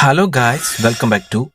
Hello guys, welcome back to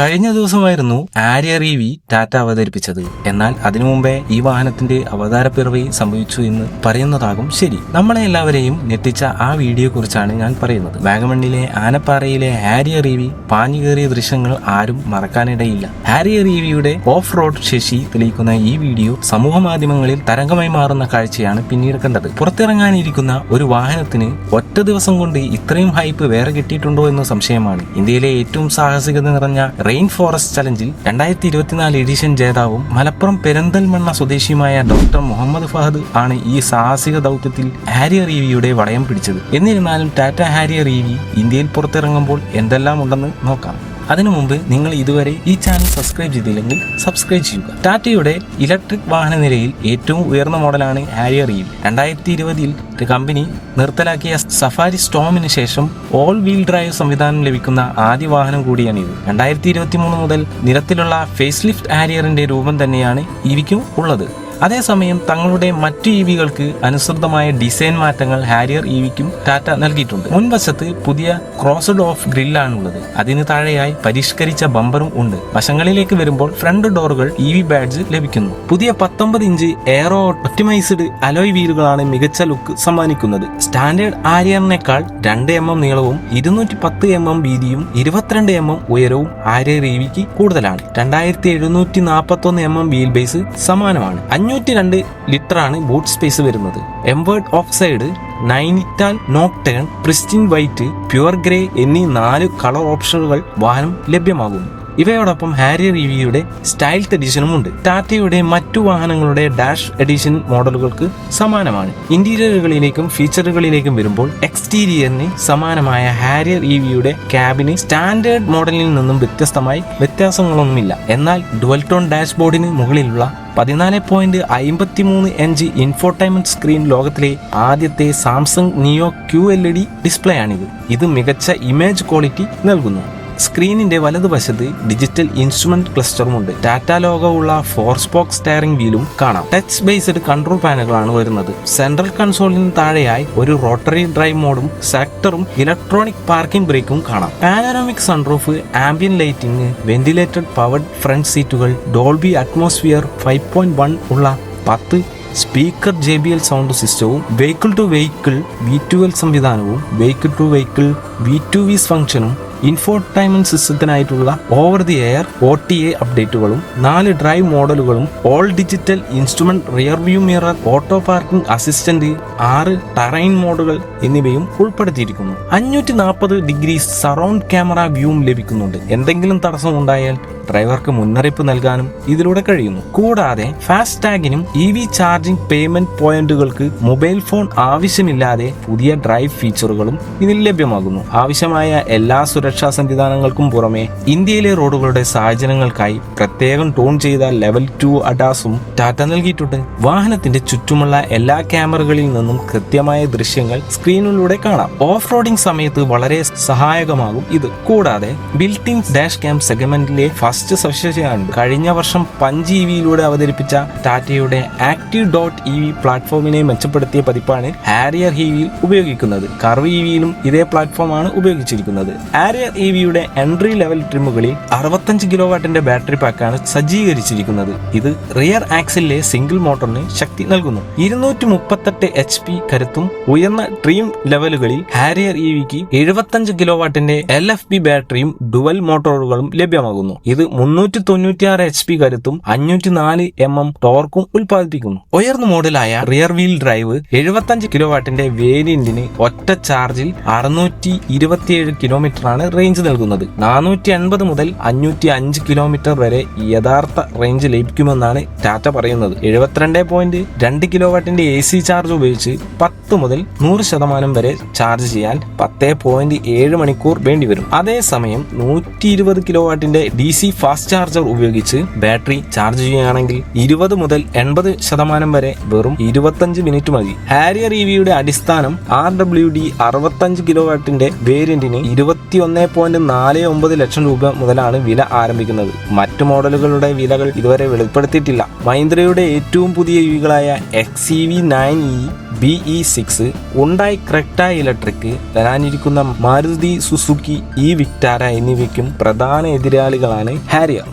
കഴിഞ്ഞ ദിവസമായിരുന്നു ആര്യ റീവി ടാറ്റ അവതരിപ്പിച്ചത്. എന്നാൽ അതിനു മുമ്പേ ഈ വാഹനത്തിന്റെ അവതാര അവതാരപ്പിറവി സംഭവിച്ചു എന്ന് പറയുന്നതാകും ശരി. നമ്മളെ എല്ലാവരെയും ഞെട്ടിച്ച ആ വീഡിയോ കുറിച്ചാണ് ഞാൻ പറയുന്നത്. വാഗമണ്ണിലെ ആനപ്പാറയിലെ ഹാരിയ റീവി പാഞ്ഞു പാഞ്ഞുകേറിയ ദൃശ്യങ്ങൾ ആരും മറക്കാനിടയില്ല. ഹാരിയ റീവിയുടെ ഓഫ് റോഡ് ശേഷി തെളിയിക്കുന്ന ഈ വീഡിയോ സമൂഹ മാധ്യമങ്ങളിൽ തരംഗമായി മാറുന്ന കാഴ്ചയാണ് പിന്നീട് കണ്ടത്. പുറത്തിറങ്ങാനിരിക്കുന്ന ഒരു വാഹനത്തിന് ഒറ്റ ദിവസം കൊണ്ട് ഇത്രയും ഹൈപ്പ് വേറെ കിട്ടിയിട്ടുണ്ടോ എന്ന സംശയമാണ്. ഇന്ത്യയിലെ ഏറ്റവും സാഹസികത നിറഞ്ഞ റെയിൻ ഫോറസ്റ്റ് ചലഞ്ചിൽ രണ്ടായിരത്തി ഇരുപത്തിനാല് എഡിഷൻ ജേതാവും മലപ്പുറം പെരന്തൽമണ്ണ സ്വദേശിയുമായ ഡോക്ടർ മുഹമ്മദ് ഫഹദ് ആണ് ഈ സാഹസിക ദൗത്യത്തിൽ ഹാരിയർ ഈവിയുടെ വളയം പിടിച്ചത്. എന്നിരുന്നാലും ടാറ്റ ഹാരിയർ ഈവി ഇന്ത്യയിൽ പുറത്തിറങ്ങുമ്പോൾ എന്തെല്ലാം ഉണ്ടെന്ന് നോക്കാം. അതിനു മുമ്പ് നിങ്ങൾ ഇതുവരെ ഈ ചാനൽ സബ്സ്ക്രൈബ് ചെയ്തില്ലെങ്കിൽ സബ്സ്ക്രൈബ് ചെയ്യുക. ടാറ്റയുടെ ഇലക്ട്രിക് വാഹന നിരയിൽ ഏറ്റവും ഉയർന്ന മോഡലാണ് ഹാരിയർ ഇ രണ്ടായിരത്തി ഇരുപതിൽ കമ്പനി നിർത്തലാക്കിയ സഫാരി സ്റ്റോമിന് ശേഷം ഓൾ വീൽ ഡ്രൈവ് സംവിധാനം ലഭിക്കുന്ന ആദ്യ വാഹനം കൂടിയാണിത്. രണ്ടായിരത്തി ഇരുപത്തി മൂന്ന് മുതൽ നിരത്തിലുള്ള ഫേസ് ലിഫ്റ്റ് ഹാരിയറിന്റെ രൂപം തന്നെയാണ് ഇവയ്ക്കും ഉള്ളത്. അതേസമയം തങ്ങളുടെ മറ്റു ഇവികൾക്ക് അനുസൃതമായ ഡിസൈൻ മാറ്റങ്ങൾ ഹാരിയർ ഇവിക്കും ടാറ്റ നൽകിയിട്ടുണ്ട്. മുൻവശത്ത് പുതിയ ക്രോസ്ഡ് ഓഫ് ഗ്രില്ലാണുള്ളത്. അതിന് താഴെയായി പരിഷ്കരിച്ച ബമ്പറും ഉണ്ട്. വശങ്ങളിലേക്ക് വരുമ്പോൾ ഫ്രണ്ട് ഡോറുകൾ ഇ വി ബാഡ്ജ് ലഭിക്കുന്നു. പുതിയ പത്തൊമ്പത് ഇഞ്ച് എയറോ ഒപ്റ്റിമൈസ്ഡ് അലോയ് വീലുകളാണ് മികച്ച ലുക്ക് സമ്മാനിക്കുന്നത്. സ്റ്റാൻഡേർഡ് ആര്യറിനേക്കാൾ രണ്ട് എം എം നീളവും ഇരുന്നൂറ്റി പത്ത് എം എം വീതിയും ഇരുപത്തിരണ്ട് എം എം ഉയരവും ആര്യർ ഇവിക്ക് വിക്ക് കൂടുതലാണ്. രണ്ടായിരത്തി എഴുന്നൂറ്റി നാൽപ്പത്തി ഒന്ന് എം എം വീൽ ബേസ് സമാനമാണ്. അഞ്ഞൂറ്റി രണ്ട് ആണ് ബൂട്ട് സ്പേസ് വരുന്നത്. Empowered oxide Nainital nocturne pristine white pure grey എന്നീ നാല് കളർ ഓപ്ഷനുകൾ വാഹനം ലഭ്യമാകും ഇവയോടൊപ്പം ഹാരിയർ ഇവിയുടെ സ്റ്റൈൽത്ത് എഡിഷനും ഉണ്ട്. ടാറ്റയുടെ മറ്റു വാഹനങ്ങളുടെ ഡാഷ് എഡിഷൻ മോഡലുകൾക്ക് സമാനമാണ്. ഇന്റീരിയറുകളിലേക്കും ഫീച്ചറുകളിലേക്കും വരുമ്പോൾ എക്സ്റ്റീരിയറിന് സമാനമായ ഹാരിയർ ഇവിയുടെ ക്യാബിന് സ്റ്റാൻഡേർഡ് മോഡലിൽ നിന്നും വ്യത്യസ്തമായി വ്യത്യാസങ്ങളൊന്നുമില്ല. എന്നാൽ ഡുവൽ ടോൺ ഡാഷ്ബോർഡിന് മുകളിലുള്ള പതിനാല് പോയിന്റ് അമ്പത്തി മൂന്ന് എഞ്ച് ഇൻഫോർടൈൻമെന്റ് സ്ക്രീൻ ലോകത്തിലെ ആദ്യത്തെ Samsung neo Q L E D display ആണിത് ഇത് മികച്ച ഇമേജ് ക്വാളിറ്റി നൽകുന്നു. സ്ക്രീനിന്റെ വലതുവശത്ത് ഡിജിറ്റൽ ഇൻസ്ട്രുമെന്റ് ക്ലസ്റ്ററും ഉണ്ട് ടാറ്റ ലോഗോ ഉള്ള ഫോർ സ്പോക്ക് സ്റ്റയറിംഗ് വീലും കാണാം. ടച്ച് ബേസ്ഡ് കൺട്രോൾ പാനലുകളാണ് വരുന്നത്. സെൻട്രൽ കൺസോളിന് താഴെയായി ഒരു റോട്ടറി ഡ്രൈവ് മോഡും സെക്ടറും ഇലക്ട്രോണിക് പാർക്കിംഗ് ബ്രേക്കും കാണാം. Panoramic sunroof ambient lighting ventilated powered front സീറ്റുകൾ Dolby atmosphere five point one ഉള്ള പത്ത് speaker J B L sound സിസ്റ്റവും vehicle to vehicle V to L സംവിധാനവും vehicle to vehicle V to വിസ് ഫംഗ്ഷനും infotainment സിസ്റ്റത്തിനായിട്ടുള്ള over the air O T A അപ്ഡേറ്റുകളും നാല് drive മോഡലുകളും all digital instrument rear view mirror auto parking assistant ആറ് terrain മോഡുകൾ എന്നിവയും ഉൾപ്പെടുത്തിയിരിക്കുന്നു. അഞ്ഞൂറ്റി നാൽപ്പത് ഡിഗ്രി സറൗണ്ട് ക്യാമറ വ്യൂവും ലഭിക്കുന്നുണ്ട്. എന്തെങ്കിലും തടസ്സം ഉണ്ടായാൽ ഡ്രൈവർക്ക് മുന്നറിയിപ്പ് നൽകാനും ഇതിലൂടെ കഴിയുന്നു. കൂടാതെ ഫാസ്റ്റ് ടാഗിനും ഇ വി ചാർജിംഗ് പേയ്മെന്റ് പോയിന്റുകൾക്ക് മൊബൈൽ ഫോൺ ആവശ്യമില്ലാതെ പുതിയ ഡ്രൈവ് ഫീച്ചറുകളും ഇതിൽ ലഭ്യമാകുന്നു. ആവശ്യമായ എല്ലാ സുരക്ഷാ സംവിധാനങ്ങൾക്കും പുറമെ ഇന്ത്യയിലെ റോഡുകളുടെ സാഹചര്യങ്ങൾക്കായി പ്രത്യേകം ടൂൺ ചെയ്ത ലെവൽ ടു അഡാസും ടാറ്റ നൽകിയിട്ടുണ്ട്. വാഹനത്തിന്റെ ചുറ്റുമുള്ള എല്ലാ ക്യാമറകളിൽ നിന്നും കൃത്യമായ ദൃശ്യങ്ങൾ സ്ക്രീനിലൂടെ കാണാം. ഓഫ് റോഡിംഗ് സമയത്ത് വളരെ സഹായകമാകും ഇത്. കൂടാതെ ബിൽറ്റിൻ ഡാഷ് ക്യാം സെഗ്മെന്റിലെ ഫസ്റ്റ് സവിശേഷതയാണ്. കഴിഞ്ഞ വർഷം പഞ്ച് ഇ വിയിലൂടെ അവതരിപ്പിച്ച ടാറ്റയുടെ ആക്റ്റീവ് ഡോട്ട് ഇ വി പ്ലാറ്റ്ഫോമിനെ മെച്ചപ്പെടുത്തിയ പതിപ്പാണ് ഹാരിയർ ഇ വിയിൽ ഉപയോഗിക്കുന്നത്. കർവ് ഇ വിയിലും ഇതേ പ്ലാറ്റ്ഫോമാണ് ഉപയോഗിച്ചിരിക്കുന്നത്. ഹാരിയർ ഇ വിയുടെ എൻട്രി ലെവൽ ട്രിമുകളിൽ അറുപത്തഞ്ച് കിലോ വാട്ടിന്റെ ബാറ്ററി പാക്കാണ് സജ്ജീകരിച്ചിരിക്കുന്നത്. ഇത് റിയർ ആക്സിലെ സിംഗിൾ മോട്ടോറിന് ശക്തി നൽകുന്നു. ഇരുന്നൂറ്റി മുപ്പത്തെട്ട് എച്ച് പി കരുത്തും ഉയർന്ന ട്രീം ലെവലുകളിൽ ഹാരിയർ ഇ വിക്ക് എഴുപത്തഞ്ച് കിലോ വാട്ടിന്റെ എൽ എഫ് ബി ബാറ്ററിയും ഡുവൽ മോട്ടോറുകളും ലഭ്യമാകുന്നു. ഇത് മുന്നൂറ്റി തൊണ്ണൂറ്റിയാറ് എച്ച് പി കരുത്തും അഞ്ഞൂറ്റി നാല് എം എം ടോർക്കും ഉൽപ്പാദിപ്പിക്കുന്നു. ഉയർന്ന മോഡലായ റിയർ വീൽ ഡ്രൈവ് എഴുപത്തഞ്ച് കിലോ വാട്ടിന്റെ വേരിയന്റിന് ഒറ്റ ചാർജിൽ അറുന്നൂറ്റി ഇരുപത്തിയേഴ് കിലോമീറ്റർ ആണ് റേഞ്ച് നൽകുന്നത്. നാനൂറ്റി എൺപത് മുതൽ അഞ്ഞൂറ്റി അഞ്ച് കിലോമീറ്റർ വരെ യഥാർത്ഥ റേഞ്ച് ലഭിക്കുമെന്നാണ് ടാറ്റ പറയുന്നത്. എഴുപത്തിരണ്ട് പോയിന്റ് രണ്ട് കിലോ വാട്ടിന്റെ എ സി ചാർജ് ഉപയോഗിച്ച് പത്ത് മുതൽ നൂറ് ശതമാനം വരെ ചാർജ് ചെയ്യാൻ പത്ത് പോയിന്റ് ഏഴ് മണിക്കൂർ വേണ്ടിവരും. അതേസമയം നൂറ്റി ഇരുപത് കിലോ വാട്ടിന്റെ ഡി സി ഫാസ്റ്റ് ചാർജർ ഉപയോഗിച്ച് ബാറ്ററി ചാർജ് ചെയ്യുകയാണെങ്കിൽ ഇരുപത് മുതൽ എൺപത് ശതമാനം വരെ വെറും ഇരുപത്തഞ്ച് മിനിറ്റ് മതി. ഹാരിയർ ഇ വിയുടെ അടിസ്ഥാനം ആർ ഡബ്ല്യു ഡി അറുപത്തഞ്ച് കിലോ വാട്ടിന്റെ വേരിയന്റിന് ഇരുപത്തി ഒന്ന് പോയിന്റ് നാല് ഒമ്പത് ലക്ഷം രൂപ മുതലാണ് വില ആരംഭിക്കുന്നത്. മറ്റു മോഡലുകളുടെ വിലകൾ ഇതുവരെ വെളിപ്പെടുത്തിയിട്ടില്ല. മഹീന്ദ്രയുടെ ഏറ്റവും പുതിയ ഇവികളായ X E V nine E B E six ഉണ്ടായി ക്രെക്ട ഇലക്ട്രിക് വരാനിരിക്കുന്ന മാരുതി സുസുക്കി ഇ വിക്ടാര എന്നിവയ്ക്കും പ്രധാന എതിരാളികളാണ് ഹാരിയർ